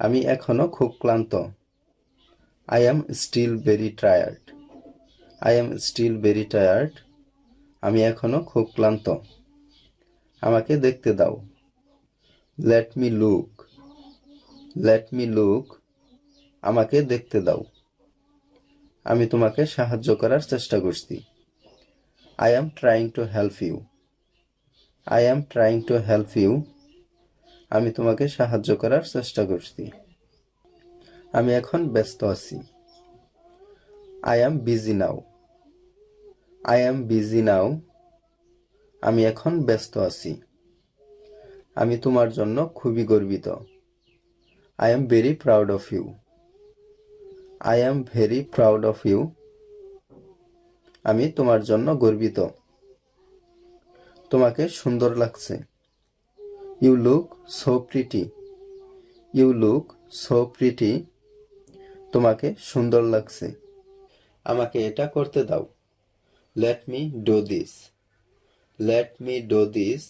আমি এখনও খুব ক্লান্ত। I am still very tired I am still very tired আমি এখনও খুব ক্লান্ত। আমাকে দেখতে দাও। Let me look let me look আমাকে দেখতে দাও। আমি তোমাকে সাহায্য করার চেষ্টা করছি। I am trying to help you I am trying to help you আমি তোমাকে সাহায্য করার চেষ্টা করছি। আমি এখন ব্যস্ত আছি। I am busy now I am busy now আমি এখন ব্যস্ত আছি। আমি তোমার জন্য খুবই গর্বিত। I am very proud of you I am very proud of you আমি তোমার জন্য গর্বিত। তোমাকে সুন্দর লাগছে। You look so pretty you look so pretty তোমাকে সুন্দর লাগছে। আমাকে এটা করতে দাও। Let me do this let me do this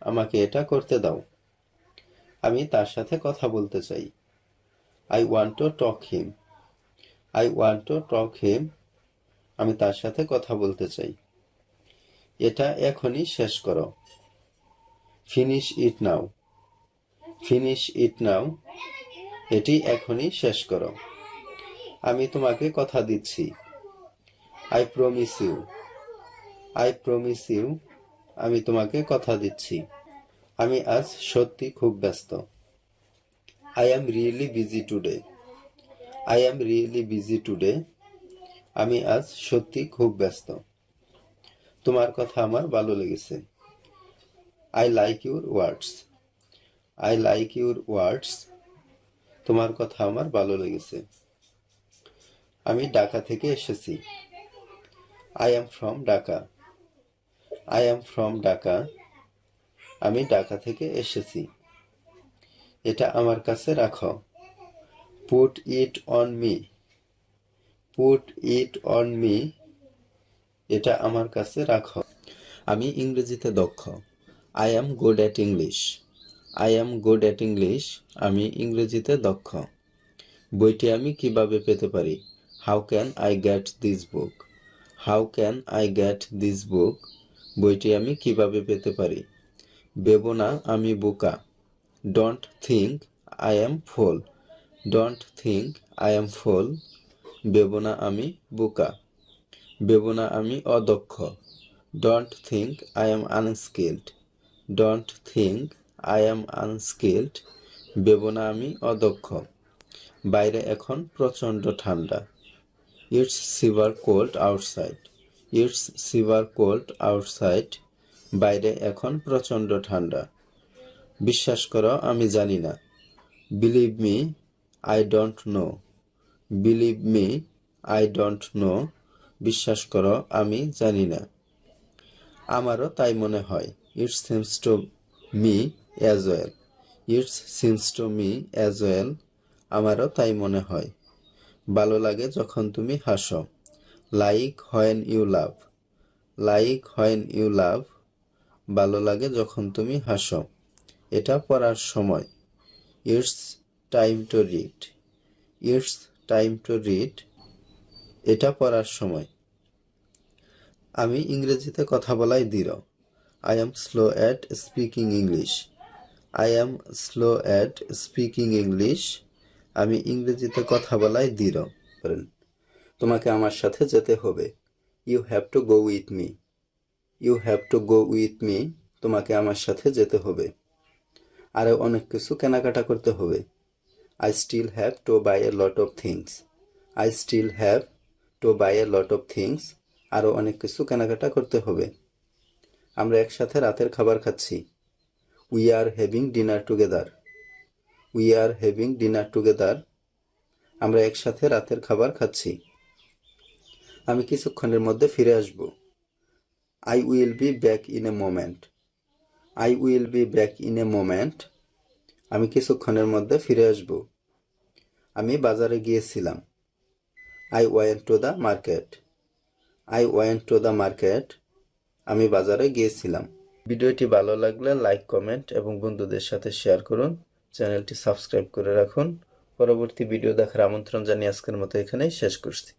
আমাকে এটা করতে দাও। আমি তার সাথে কথা বলতে চাই। I want to talk him I want to talk him আমি তার সাথে কথা বলতে চাই। এটা এখনই শেষ করো। Finish it now finish it নাও এটি এখনই শেষ করো। আমি তোমাকে কথা দিচ্ছি। I promise you I promise you আমি তোমাকে কথা দিচ্ছি। আমি আজ সত্যি খুব ব্যস্ত। I am really busy today I am really busy today আমি আজ সত্যি খুব ব্যস্ত। তোমার কথা আমার ভালো লেগেছে। I like your words I like your words তোমার কথা আমার ভালো লেগেছে। আমি ঢাকা থেকে এসেছি। I am from Dhaka I am from Dhaka আমি ঢাকা থেকে এসেছি। এটা আমার কাছে রাখো। Put it on me put it on me এটা আমার কাছে রাখো। আমি ইংরেজিতে দক্ষ। I am good at English I am good at English আমি ইংরেজিতে দক্ষ। বইটি আমি কীভাবে পেতে পারি? How can I get this book how can I get this book বইটি আমি কীভাবে পেতে পারি? ভেবো না আমি বোকা। Don't think I am fool don't think I am fool ভেবো না আমি বোকা। ভেবো না আমি অদক্ষ। Don't think I am unskilled don't think I am unskilled ভেবো না আমি অদক্ষ। বাইরে এখন প্রচণ্ড ঠান্ডা। It's severe cold outside it's severe cold outside বাইরে এখন প্রচণ্ড ঠান্ডা। বিশ্বাস করো, আমি জানি না। Believe me I don't know believe me I don't know বিশ্বাস করো, আমি জানি না। আমারও তাই মনে হয়। It's seems to me as well it's seems to me as well আমারও তাই মনে হয়। ভালো লাগে যখন তুমি হাসো। Like when you love like when you love ভালো লাগে যখন তুমি হাসো। এটা পড়ার সময়। It's time to read it's time to read এটা পড়ার সময়। আমি ইংরেজিতে কথা বলাই দৃঢ়। I am slow at speaking English I am slow at speaking English আমি ইংরেজিতে কথা বলাই দৃঢ়। করেন তোমাকে আমার সাথে যেতে হবে। You have to go with me you have to go with me তোমাকে আমার সাথে যেতে হবে। আরও অনেক কিছু কেনাকাটা করতে হবে। I still have to buy a lot of things I still have to buy a lot of things আরও অনেক কিছু কেনাকাটা করতে হবে। আমরা একসাথে রাতের খাবার খাচ্ছি। We are having dinner together we are having dinner together আমরা একসাথে রাতের খাবার খাচ্ছি। আমি কিছুক্ষণের মধ্যে ফিরে আসব। I will be back in a moment I will be back in a moment আমি কিছুক্ষণের মধ্যে ফিরে আসব। আমি বাজারে গিয়েছিলাম। I went to the market I went to the market আমি বাজারে গিয়েছিলাম। ভিডিওটি ভালো লাগলে লাইক, কমেন্ট এবং বন্ধুদের সাথে শেয়ার করুন। চ্যানেলটি সাবস্ক্রাইব করে রাখুন। পরবর্তী ভিডিও দেখার আমন্ত্রণ জানিয়ে আজকের মতো এখানেই শেষ করছি।